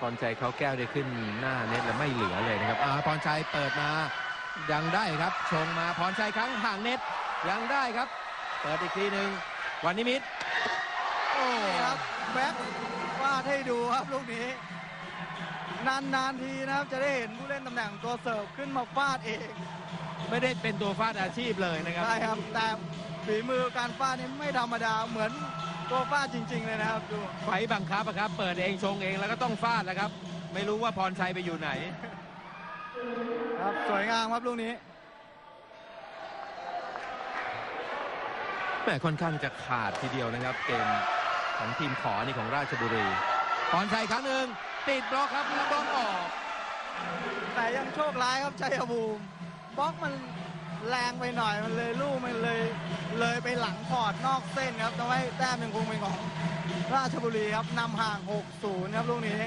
พรชัยเขาแก้วได้ขึ้นหน้าเน็ตแล้วไม่เหลือเลยนะครับอ่าพรชัยเปิดมายังได้ครับชงมาพรชัยครั้งห่างเน็ตยังได้ครับ เปิดอีกทีหนึ่งวันนิมิตโอ้นี่ครับแบ็ควาดให้ดูครับลูกนี้นานๆทีนะครับจะได้เห็นผู้เล่นตำแหน่งตัวเสิร์ฟขึ้นมาฟาดเอง ไม่ได้เป็นตัวฟาดอาชีพเลยนะครับใช่ครับแต่ฝีมือการฟาดนี่ไม่ธรรมดาเหมือน ตัวฟาดจริง ๆ เลยนะครับดูไฟบังคับอะครับ เปิดเองชงเองแล้วก็ต้องฟาดแล้วครับ ไม่รู้ว่าพรชัยไปอยู่ไหน ครับสวยงามครับลูกนี้ แหมค่อนข้างจะขาดทีเดียวนะครับ เกมของทีมขอนี่ของราชบุรีพรชัยครั้งหนึ่งติดบล็อกครับแล้วบล็อกออก แต่ยังโชคร้ายครับชัยภูมิบล็อกมันแรงไปหน่อยมันเลยลูกมันเลย เลยไปหลังพอร์ดนอกเส้นครับทำให้แต้มยังคงเป็นของราชบุรีครับนำห่าง 6-0 ครับลูกนี้